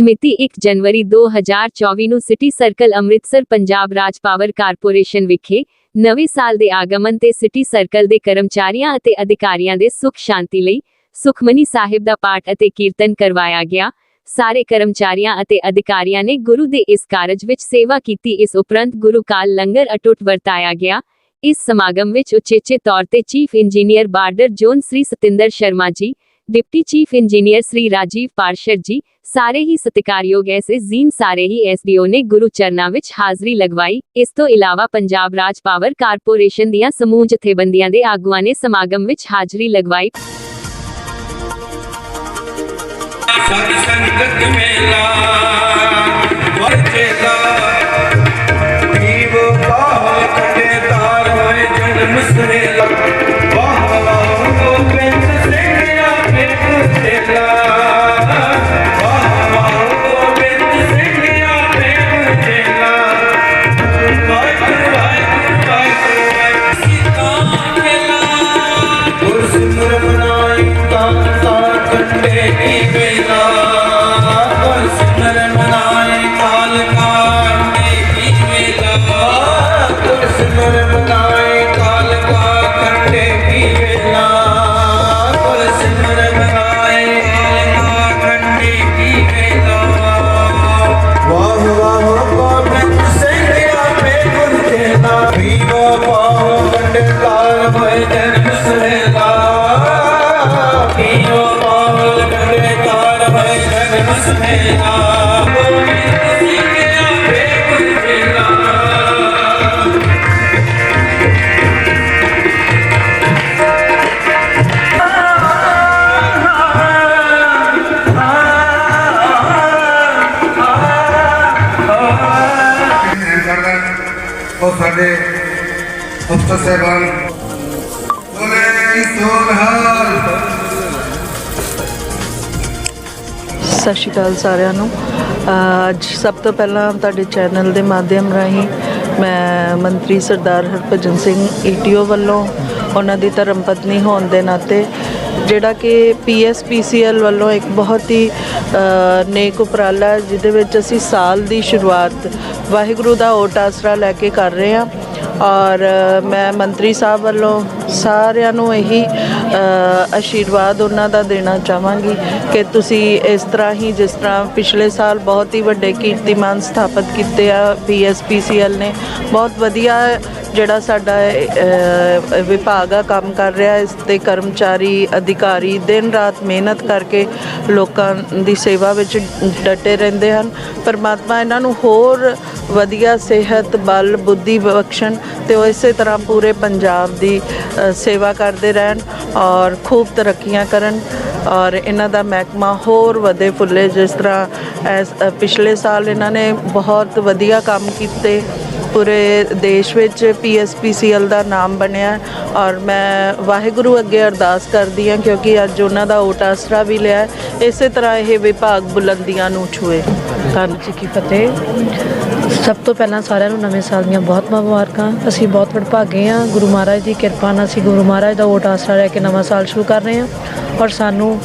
ਅੱਜ ਮਿਤੀ 1 ਜਨਵਰੀ 2024 ਨੂੰ ਸਿਟੀ ਸਰਕਲ ਅੰਮ੍ਰਿਤਸਰ ਪੰਜਾਬ ਰਾਜ ਪਾਵਰ ਕਾਰਪੋਰੇਸ਼ਨ ਵਿਖੇ ਨਵੇਂ ਸਾਲ ਦੇ ਆਗਮਨ ਤੇ ਸਿਟੀ ਸਰਕਲ ਦੇ ਕਰਮਚਾਰੀਆਂ ਅਤੇ ਅਧਿਕਾਰੀਆਂ ਦੇ ਸੁਖ ਸ਼ਾਂਤੀ ਲਈ ਸੁਖਮਨੀ ਸਾਹਿਬ ਦਾ ਪਾਠ ਅਤੇ ਕੀਰਤਨ ਕਰਵਾਇਆ ਗਿਆ। ਸਾਰੇ ਕਰਮਚਾਰੀਆਂ ਅਤੇ ਅਧਿਕਾਰੀਆਂ ਨੇ ਗੁਰੂ ਦੇ ਇਸ ਕਾਰਜ ਵਿੱਚ ਸੇਵਾ ਕੀਤੀ। ਇਸ ਉਪਰੰਤ ਗੁਰੂ ਕਾਲ ਲੰਗਰ ਅਟੁੱਟ ਵਰਤਾਇਆ ਗਿਆ। ਇਸ ਸਮਾਗਮ ਵਿੱਚ ਉਚੇਚੇ ਤੌਰ ਤੇ chief engineer border zone Shri Satinder Sharma ji deputy chief engineer Shri Rajiv Parashar ji, ਸਾਰੇ ਹੀ ਸਤਿਕਾਰਯੋਗ ਐਸੇ ਜ਼ੀਨ, ਸਾਰੇ ਹੀ ਐਸਡੀਓ ਨੇ ਗੁਰੂ ਚਰਨਾਂ ਵਿੱਚ ਹਾਜ਼ਰੀ ਲਗਵਾਈ। ਇਸ ਤੋਂ ਇਲਾਵਾ ਪੰਜਾਬ ਰਾਜ ਪਾਵਰ ਕਾਰਪੋਰੇਸ਼ਨ ਦੀਆਂ ਸਮੂਹ ਜਥੇਬੰਦੀਆਂ ਦੇ ਆਗੂਆਂ ਨੇ ਸਮਾਗਮ ਵਿੱਚ ਹਾਜ਼ਰੀ ਲਗਵਾਈ। ਸਾਰੀ ਸੰਗਤ ਮੇਲਾ ਤਾਰ ਕੰਡੇ ਕੀ ਹੋਏ ਜਨਮ ਸਵੇਲਾ ਗੋਬਿੰਦ ਸਿੰਘ ਆਪੇ ਉਹ ਸਾਡੇ ਅਫਸਰ ਸਾਹਿਬਾਨ ਬੋਲੇ ਸੋਨਹਾਲ ਸਤਿ ਸ਼੍ਰੀ ਅਕਾਲ ਸਾਰਿਆਂ ਨੂੰ। ਅੱਜ ਸਭ ਤੋਂ ਪਹਿਲਾਂ ਤੁਹਾਡੇ ਚੈਨਲ ਦੇ ਮਾਧਿਅਮ ਰਾਹੀਂ ਮੈਂ ਮੰਤਰੀ ਸਰਦਾਰ ਹਰਭਜਨ ਸਿੰਘ ਈਟੀਓ ਵੱਲੋਂ ਉਹਨਾਂ ਦੀ ਧਰਮ ਪਤਨੀ ਹੋਣ ਦੇ ਨਾਤੇ ਜਿਹੜਾ ਕਿ ਪੀਐਸਪੀਸੀਐਲ ਵੱਲੋਂ ਇੱਕ ਬਹੁਤ ਹੀ ਨੇਕ ਉਪਰਾਲਾ ਜਿਹਦੇ ਵਿੱਚ ਅਸੀਂ ਸਾਲ ਦੀ ਸ਼ੁਰੂਆਤ ਵਾਹਿਗੁਰੂ ਦਾ ਓਟ ਆਸਰਾ ਲੈ ਕੇ ਕਰ ਰਹੇ ਹਾਂ। ਔਰ ਮੈਂ ਮੰਤਰੀ ਸਾਹਿਬ ਵੱਲੋਂ ਸਾਰਿਆਂ ਨੂੰ ਇਹੀ ਆਸ਼ੀਰਵਾਦ ਉਹਨਾਂ ਦਾ ਦੇਣਾ ਚਾਹਾਂਗੀ ਕਿ ਤੁਸੀਂ ਇਸ ਤਰ੍ਹਾਂ ਹੀ ਜਿਸ ਤਰ੍ਹਾਂ ਪਿਛਲੇ ਸਾਲ ਬਹੁਤ ਹੀ ਵੱਡੇ ਕੀਰਤੀਮਾਨ ਸਥਾਪਿਤ ਕੀਤੇ ਆ ਪੀਐਸਪੀਸੀਐਲ ਨੇ, ਬਹੁਤ ਵਧੀਆ ਜਿਹੜਾ ਸਾਡਾ ਵਿਭਾਗ ਆ, ਕੰਮ ਕਰ ਰਿਹਾ, ਇਸ ਤੇ ਕਰਮਚਾਰੀ, ਅਧਿਕਾਰੀ ਦਿਨ ਰਾਤ ਮਿਹਨਤ ਕਰਕੇ ਲੋਕਾਂ ਦੀ ਸੇਵਾ ਵਿੱਚ ਡਟੇ ਰਹਿੰਦੇ ਹਨ। ਪਰਮਾਤਮਾ ਇਹਨਾਂ ਨੂੰ ਹੋਰ ਵਧੀਆ ਸਿਹਤ, ਬਲ, ਬੁੱਧੀ ਬਖਸ਼ਣ ਤੇ ਉਹ ਇਸੇ ਤਰ੍ਹਾਂ ਪੂਰੇ ਪੰਜਾਬ ਦੀ ਸੇਵਾ ਕਰਦੇ ਰਹਿਣ ਔਰ ਖੂਬ ਤਰੱਕੀਆਂ ਕਰਨ ਔਰ ਇਹਨਾਂ ਦਾ ਮਹਿਕਮਾ ਹੋਰ ਵਧੇ ਫੁੱਲੇ ਜਿਸ ਤਰ੍ਹਾਂ ਐਸ ਪਿਛਲੇ ਸਾਲ ਇਹਨਾਂ ਨੇ ਬਹੁਤ ਵਧੀਆ ਕੰਮ ਕੀਤੇ। ਪੂਰੇ ਦੇਸ਼ ਵਿੱਚ ਪੀਐਸਪੀਸੀਐਲ ਦਾ ਨਾਮ ਬਣਿਆ ਔਰ ਮੈਂ ਵਾਹਿਗੁਰੂ ਅੱਗੇ ਅਰਦਾਸ ਕਰਦੀ ਹਾਂ ਕਿਉਂਕਿ ਅੱਜ ਉਹਨਾਂ ਦਾ ਓਟ ਆਸਰਾ ਵੀ ਲਿਆ ਇਸੇ ਤਰ੍ਹਾਂ ਇਹ ਵਿਭਾਗ ਬੁਲੰਦੀਆਂ ਨੂੰ ਛੂਏ। ਧੰਨ ਜੀ ਕੀ ਫਤਿਹ। ਸਭ ਤੋਂ ਪਹਿਲਾਂ ਸਾਰਿਆਂ ਨੂੰ ਨਵੇਂ ਸਾਲ ਦੀਆਂ ਬਹੁਤ ਮੁਬਾਰਕਾਂ। ਅਸੀਂ ਬਹੁਤ ਵਡਭਾਗੇ ਹਾਂ। ਗੁਰੂ ਮਹਾਰਾਜ ਦੀ ਕਿਰਪਾ ਨਾਲ ਅਸੀਂ ਗੁਰੂ ਮਹਾਰਾਜ ਦਾ ਓਟ ਆਸਰਾ ਲੈ ਕੇ ਨਵਾਂ ਸਾਲ ਸ਼ੁਰੂ ਕਰ ਰਹੇ ਹਾਂ। ਔਰ ਸਾਨੂੰ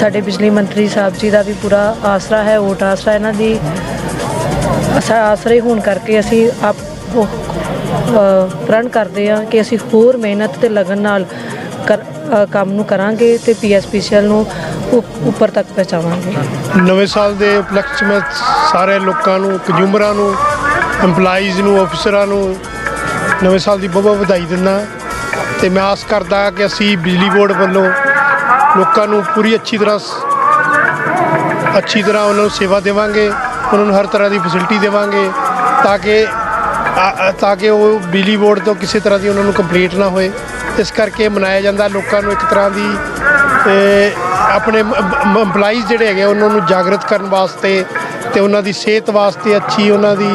ਸਾਡੇ ਬਿਜਲੀ ਮੰਤਰੀ ਸਾਹਿਬ ਜੀ ਦਾ ਵੀ ਪੂਰਾ ਆਸਰਾ ਹੈ, ਓਟ ਆਸਰਾ ਇਹਨਾਂ ਦੀ। ਅਸਾ, ਆਸਰੇ ਹੋਣ ਕਰਕੇ ਅਸੀਂ ਆਪ ਪ੍ਰਣ ਕਰਦੇ ਹਾਂ ਕਿ ਅਸੀਂ ਹੋਰ ਮਿਹਨਤ ਤੇ ਲਗਨ ਨਾਲ ਕਰ ਕੰਮ ਨੂੰ ਕਰਾਂਗੇ ਤੇ ਪੀਐਸਪੀਸੀਐਲ ਨੂੰ ਉਪ- ਉੱਪਰ ਤੱਕ ਪਹੁੰਚਾਵਾਂਗੇ। ਨਵੇਂ ਸਾਲ ਦੇ ਉਪਲਕਸ਼ 'ਚ ਮੈਂ ਸਾਰੇ ਲੋਕਾਂ ਨੂੰ ਕੰਜ਼ਿਊਮਰਾਂ ਨੂੰ, EMPLOYEES ਨੂੰ ਅਫਸਰਾਂ ਨੂੰ ਨਵੇਂ ਸਾਲ ਦੀ ਬਹੁਤ ਬਹੁਤ ਵਧਾਈ ਦਿੰਦਾ ਤੇ ਮੈਂ ਆਸ ਕਰਦਾ ਕਿ ਅਸੀਂ ਬਿਜਲੀ ਬੋਰਡ ਵੱਲੋਂ ਲੋਕਾਂ ਨੂੰ ਪੂਰੀ ਅੱਛੀ ਤਰ੍ਹਾਂ ਅੱਛੀ ਤਰ੍ਹਾਂ ਉਹਨਾਂ ਨੂੰ ਸੇਵਾ ਦੇਵਾਂਗੇ। ਉਹਨਾਂ ਨੂੰ ਹਰ ਤਰ੍ਹਾਂ ਦੀ ਫੈਸਿਲਿਟੀ ਦੇਵਾਂਗੇ ਤਾਂ ਕਿ ਤਾਂ ਕਿ ਉਹ ਬਿਜਲੀ ਬੋਰਡ ਤੋਂ ਕਿਸੇ ਤਰ੍ਹਾਂ ਦੀ ਉਹਨਾਂ ਨੂੰ ਕੰਪਲੀਟ ਨਾ ਹੋਏ। ਇਸ ਕਰਕੇ ਮਨਾਇਆ ਜਾਂਦਾ ਲੋਕਾਂ ਨੂੰ ਇੱਕ ਤਰ੍ਹਾਂ ਦੀ ਆਪਣੇ EMPLOYEES ਜਿਹੜੇ ਹੈਗੇ ਉਹਨਾਂ ਨੂੰ ਜਾਗਰਤ ਕਰਨ ਵਾਸਤੇ ਤੇ ਉਹਨਾਂ ਦੀ ਸਿਹਤ ਵਾਸਤੇ ਅੱਛੀ ਉਹਨਾਂ ਦੀ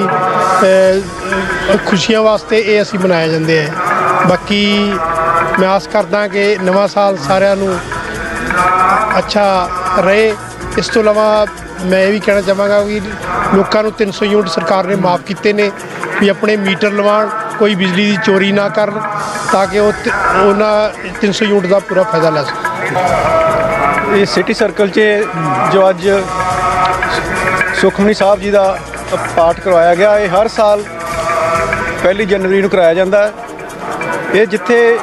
ਖੁਸ਼ੀਆਂ ਵਾਸਤੇ ਇਹ ਅਸੀਂ ਮਨਾਇਆ ਜਾਂਦੇ ਹੈ ਬਾਕੀ ਮੈਂ ਆਸ ਕਰਦਾ ਕਿ ਨਵਾਂ ਸਾਲ ਸਾਰਿਆਂ ਨੂੰ ਅੱਛਾ ਰਹੇ। ਇਸ ਤੋਂ ਇਲਾਵਾ ਮੈਂ ਇਹ ਵੀ ਕਹਿਣਾ ਚਾਹਾਂਗਾ ਕਿ ਲੋਕਾਂ ਨੂੰ 300 ਯੂਨਿਟ ਸਰਕਾਰ ਨੇ ਮਾਫ ਕੀਤੇ ਨੇ ਵੀ ਆਪਣੇ ਮੀਟਰ ਲਵਾਉਣ, ਕੋਈ ਬਿਜਲੀ ਦੀ ਚੋਰੀ ਨਾ ਕਰਨ ਤਾਂ ਕਿ ਉਹ ਤ- ਉਹਨਾਂ 300 ਯੂਨਿਟ ਦਾ ਪੂਰਾ ਫਾਇਦਾ ਲੈ ਸਕਣ। ਇਹ ਸਿਟੀ ਸਰਕਲ 'ਚ ਜੋ ਅੱਜ ਸੁਖਮਨੀ ਸਾਹਿਬ ਜੀ ਦਾ ਪਾਠ ਕਰਵਾਇਆ ਗਿਆ, ਇਹ ਹਰ ਸਾਲ ਪਹਿਲੀ ਜਨਵਰੀ ਨੂੰ ਕਰਾਇਆ ਜਾਂਦਾ ਹੈ। ਇਹ ਜਿੱਥੇ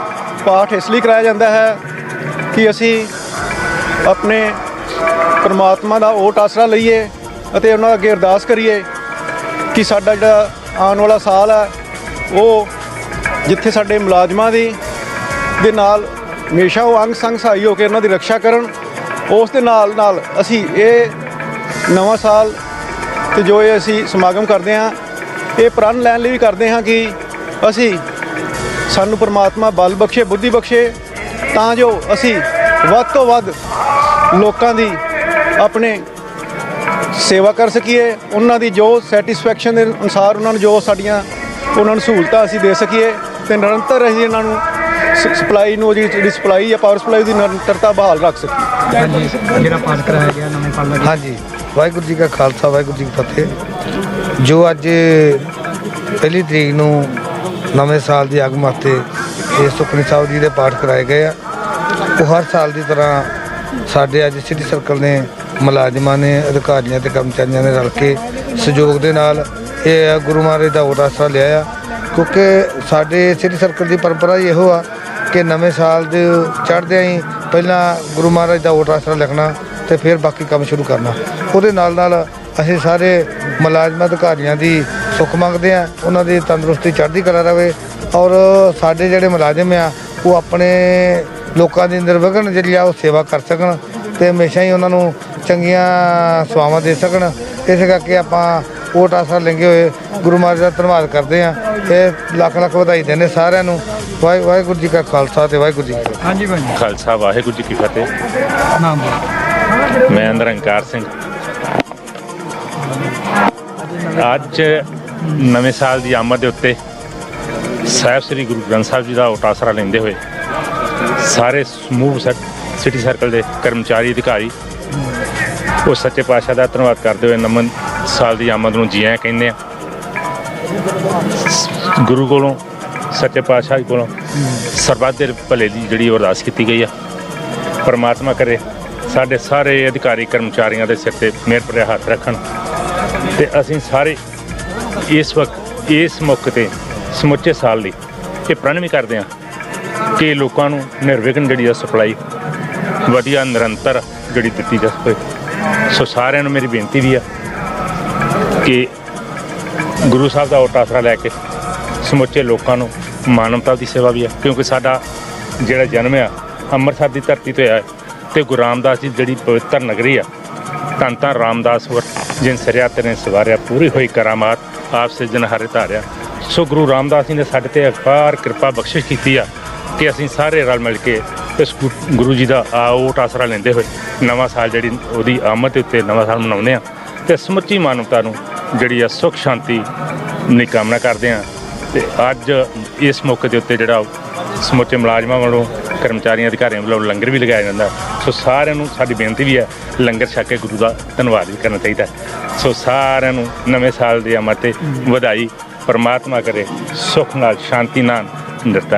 ਪਾਠ ਇਸ ਲਈ ਕਰਾਇਆ ਜਾਂਦਾ ਹੈ ਕਿ ਅਸੀਂ ਆਪਣੇ ਪਰਮਾਤਮਾ ਦਾ ਓਟ ਆਸਰਾ ਲਈਏ ਅਤੇ ਉਹਨਾਂ ਅੱਗੇ ਅਰਦਾਸ ਕਰੀਏ ਕਿ ਸਾਡਾ ਜਿਹੜਾ ਆਉਣ ਵਾਲਾ ਸਾਲ ਹੈ ਉਹ ਜਿੱਥੇ ਸਾਡੇ ਮੁਲਾਜ਼ਮਾਂ ਦੀ ਦੇ ਨਾਲ ਹਮੇਸ਼ਾ ਉਹ ਅੰਗ ਸੰਗ ਸਹਾਈ ਹੋ ਕੇ ਉਹਨਾਂ ਦੀ ਰੱਖਿਆ ਕਰਨ, ਉਸ ਦੇ ਨਾਲ ਨਾਲ ਅਸੀਂ ਇਹ ਨਵਾਂ ਸਾਲ ਤੇ ਜੋ ਇਹ ਅਸੀਂ ਸਮਾਗਮ ਕਰਦੇ ਹਾਂ, ਇਹ ਪ੍ਰਣ ਲੈਣ ਲਈ ਵੀ ਕਰਦੇ ਹਾਂ ਕਿ ਅਸੀਂ ਸਾਨੂੰ ਪਰਮਾਤਮਾ ਬਲ ਬਖਸ਼ੇ, ਬੁੱਧੀ ਬਖਸ਼ੇ, ਤਾਂ ਜੋ ਅਸੀਂ ਵੱਧ ਤੋਂ ਵੱਧ ਲੋਕਾਂ ਦੀ ਆਪਣੇ ਸੇਵਾ ਕਰ ਸਕੀਏ ਉਹਨਾਂ ਦੀ ਜੋ ਸੈਟੀਸਫੈਕਸ਼ਨ ਦੇ ਅਨੁਸਾਰ ਉਹਨਾਂ ਨੂੰ ਜੋ ਸਾਡੀਆਂ ਉਹਨਾਂ ਨੂੰ ਸਹੂਲਤਾਂ ਅਸੀਂ ਦੇ ਸਕੀਏ ਤੇ ਨਿਰੰਤਰ ਅਸੀਂ ਇਹਨਾਂ ਨੂੰ ਸਪਲਾਈ ਨੂੰ ਜਿਹੜੀ ਜਿਹੜੀ ਸਪਲਾਈ ਆ ਪਾਵਰ ਸਪਲਾਈ ਦੀ ਨਿਰੰਤਰਤਾ ਬਹਾਲ ਰੱਖ ਸਕੀਏ। ਹਾਂਜੀ ਜਿਹੜਾ ਪਾਠ ਕਰਾਇਆ ਗਿਆ ਨਵੇਂ ਦਾ ਹਾਂਜੀ ਵਾਹਿਗੁਰੂ ਜੀ ਕਾ ਖਾਲਸਾ ਵਾਹਿਗੁਰੂ ਜੀ ਕੀ ਫਤਿਹ। ਜੋ ਅੱਜ ਪਹਿਲੀ ਤਰੀਕ ਨੂੰ ਨਵੇਂ ਸਾਲ ਦੀ ਆਗਮਨ ਤੇ ਇਹ ਸੁਖਨੀ ਸਾਹਿਬ ਜੀ ਦੇ ਪਾਠ ਕਰਾਏ ਗਏ ਆ ਉਹ ਹਰ ਸਾਲ ਦੀ ਤਰ੍ਹਾਂ ਸਾਡੇ ਅੱਜ ਸਿਟੀ ਸਰਕਲ ਨੇ ਮੁਲਾਜ਼ਮਾਂ ਨੇ, ਅਧਿਕਾਰੀਆਂ ਤੇ ਕਰਮਚਾਰੀਆਂ ਨੇ ਰਲ ਕੇ ਸਹਿਯੋਗ ਦੇ ਨਾਲ ਇਹ ਗੁਰੂ ਮਹਾਰਾਜ ਦਾ ਓਟ ਆਸਰਾ ਲਿਆ ਆ। ਕਿਉਂਕਿ ਸਾਡੇ ਸਿਟੀ ਸਰਕਲ ਦੀ ਪਰੰਪਰਾ ਹੀ ਇਹੋ ਆ ਕਿ ਨਵੇਂ ਸਾਲ ਦੇ ਚੜ੍ਹਦਿਆਂ ਹੀ ਪਹਿਲਾਂ ਗੁਰੂ ਮਹਾਰਾਜ ਦਾ ਓਟ ਆਸਰਾ ਲਿਖਣਾ ਤੇ ਫਿਰ ਬਾਕੀ ਕੰਮ ਸ਼ੁਰੂ ਕਰਨਾ। ਉਹਦੇ ਨਾਲ ਨਾਲ ਅਸੀਂ ਸਾਰੇ ਮੁਲਾਜ਼ਮ, ਅਧਿਕਾਰੀਆਂ ਦੀ ਸੁੱਖ ਮੰਗਦੇ ਆ, ਉਹਨਾਂ ਦੀ ਤੰਦਰੁਸਤੀ ਚੜ੍ਹਦੀ ਕਲਾ ਰਵੇ ਔਰ ਸਾਡੇ ਜਿਹੜੇ ਮੁਲਾਜ਼ਮ ਆ, ਉਹ ਆਪਣੇ ਲੋਕਾਂ ਦੀ ਨਿਰਵਿਘਨ ਜਿਹੜੀ ਆ ਉਹ ਸੇਵਾ ਕਰ ਸਕਣ ਤੇ ਹਮੇਸ਼ਾ ਹੀ ਉਹਨਾਂ ਨੂੰ ਚੰਗੀਆਂ ਸੇਵਾਵਾਂ ਦੇ ਸਕਣ। ਇਸ ਕਰਕੇ ਆਪਾਂ ਓਟ ਆਸਰਾ ਲੈਂਗੇ ਹੋਏ ਗੁਰੂ ਮਹਾਰਾਜ ਦਾ ਧੰਨਵਾਦ ਕਰਦੇ ਆ ਤੇ ਲੱਖ ਲੱਖ ਵਧਾਈ ਦਿੰਦੇ ਸਾਰਿਆਂ ਨੂੰ। ਵਾਹਿ- ਵਾਹਿਗੁਰੂ ਜੀ ਕਾ ਖਾਲਸਾ ਤੇ ਵਾਹਿਗੁਰੂ ਜੀ ਕੀ ਫਤਿਹ। ਹਾਂਜੀ ਭਾਈ ਖਾਲਸਾ ਵਾਹਿਗੁਰੂ ਜੀ ਕੀ ਫਤਿਹ। ਨਾਮ ਮੈਂ ਨਿਰੰਕਾਰ ਸਿੰਘ। ਅੱਜ ਨਵੇਂ ਸਾਲ ਦੀ ਆਮਦ ਦੇ ਉੱਤੇ ਸਾਹਿਬ ਸ੍ਰੀ ਗੁਰੂ ਗ੍ਰੰਥ ਸਾਹਿਬ ਜੀ ਦਾ ਉਟਾਸਰਾ ਲੈਂਦੇ ਹੋਏ ਸਾਰੇ ਸਮੂਹ ਸਰ- ਸਿਟੀ ਸਰਕਲ ਦੇ ਕਰਮਚਾਰੀ, ਅਧਿਕਾਰੀ, ਉਹ ਸੱਚੇ ਪਾਤਸ਼ਾਹ ਦਾ ਧੰਨਵਾਦ ਕਰਦੇ ਹੋਏ ਨਮਨ ਸਾਲ ਦੀ ਆਮਦ ਨੂੰ ਜੀ ਆਇਆਂ ਕਹਿੰਦੇ ਆ। ਗੁਰੂ ਕੋਲੋਂ, ਸੱਚੇ ਪਾਤਸ਼ਾਹ ਕੋਲੋਂ ਸਰਬੱਤ ਦੇ ਭਲੇ ਦੀ ਜਿਹੜੀ ਅਰਦਾਸ ਕੀਤੀ ਗਈ ਆ। ਪਰਮਾਤਮਾ ਕਰੇ ਸਾਡੇ ਸਾਰੇ ਅਧਿਕਾਰੀ ਕਰਮਚਾਰੀਆਂ ਦੇ ਸਿਰ ਤੇ ਮਿਹਰ ਭਰਿਆ ਹੱਥ ਰੱਖਣ ਤੇ ਅਸੀਂ ਸਾਰੇ ਇਸ ਵਕਤ, ਇਸ ਮੌਕੇ ਤੇ ਸਮੁੱਚੇ ਸਾਲ ਲਈ ਇਹ ਪ੍ਰਣ ਵੀ ਕਰਦੇ ਹਾਂ। ਕਿ ਲੋਕਾਂ ਨੂੰ ਨਿਰਵਿਘਨ ਜਿਹੜੀ ਆ ਸਪਲਾਈ ਵਧੀਆ, ਨਿਰੰਤਰ ਜਿਹੜੀ ਦਿੱਤੀ ਜਾ ਸਕੇ। ਸੋ ਸਾਰਿਆਂ ਨੂੰ ਮੇਰੀ ਬੇਨਤੀ ਵੀ ਆ ਕਿ ਗੁਰੂ ਸਾਹਿਬ ਦਾ ਓਟ ਆਸਰਾ ਲੈ ਕੇ ਸਮੁੱਚੇ ਲੋਕਾਂ ਨੂੰ ਮਾਨਵਤਾ ਦੀ ਸੇਵਾ ਵੀ ਆ, ਕਿਉਂਕਿ ਸਾਡਾ ਜਿਹੜਾ ਜਨਮ ਆ, ਅੰਮ੍ਰਿਤਸਰ ਦੀ ਧਰਤੀ ਤੇ ਹੋਇਆ ਹੈ ਤੇ ਗੁਰੂ ਰਾਮਦਾਸ ਦੀ ਜਿਹੜੀ ਪਵਿੱਤਰ ਨਗਰੀ ਆ, ਧੰਨ ਧੰਨ ਰਾਮਦਾਸ ਵਰ, ਜਿਨ ਸਰਿਆ ਤੇਰੇ ਸਵਾਰਿਆ, ਪੂਰੀ ਹੋਈ ਕਰਾਮਾਤ, ਆਪ ਸਿਰਜਣ ਹਾਰੇ ਧਾਰਿਆ। ਸੋ ਗੁਰੂ ਰਾਮਦਾਸ ਜੀ ਨੇ ਸਾਡੇ ਤੇ ਅਪਾਰ ਕਿਰਪਾ ਬਖਸ਼ਿਸ਼ ਕੀਤੀ ਆ ਕਿ ਅਸੀਂ ਸਾਰੇ ਰਲ ਮਿਲ ਕੇ ਇਸ ਗੁ- ਗੁਰੂ ਜੀ ਦਾ ਆਓਟ ਆਸਰਾ ਲੈਂਦੇ ਹੋਏ ਨਵਾਂ ਸਾਲ ਜਿਹੜੀ ਉਹਦੀ ਆਮਦ ਦੇ ਉੱਤੇ ਨਵਾਂ ਸਾਲ ਮਨਾਉਂਦੇ ਆ ਤੇ ਸਮੁੱਚੀ ਮਾਨਵਤਾ ਨੂੰ ਜਿਹੜੀ ਆ ਸੁਖ, ਸ਼ਾਂਤੀ ਦੀ ਕਾਮਨਾ ਕਰਦੇ ਆ ਤੇ ਅੱਜ ਇਸ ਮੌਕੇ ਦੇ ਉੱਤੇ ਜਿਹੜਾ ਸਮੁੱਚੇ ਮੁਲਾਜ਼ਮਾਂ ਵੱਲੋਂ ਕਰਮਚਾਰੀਆਂ, ਅਧਿਕਾਰੀਆਂ ਵੱਲੋਂ ਲੰਗਰ ਵੀ ਲਗਾਇਆ ਜਾਂਦਾ ਸੋ ਸਾਰਿਆਂ ਨੂੰ ਸਾਡੀ ਬੇਨਤੀ ਵੀ ਹੈ, ਲੰਗਰ ਛਕ ਕੇ ਗੁਰੂ ਦਾ ਧੰਨਵਾਦ ਵੀ ਕਰਨਾ ਚਾਹੀਦਾ ਹੈ। ਸੋ ਸਾਰਿਆਂ ਨੂੰ ਨਵੇਂ ਸਾਲ ਦੀ ਆਮਦ ਤੇ ਵਧਾਈ, ਪਰਮਾਤਮਾ ਕਰੇ, ਸੁਖ ਨਾਲ, ਸ਼ਾਂਤੀ ਨਾਲ ਨਿਰਤਨ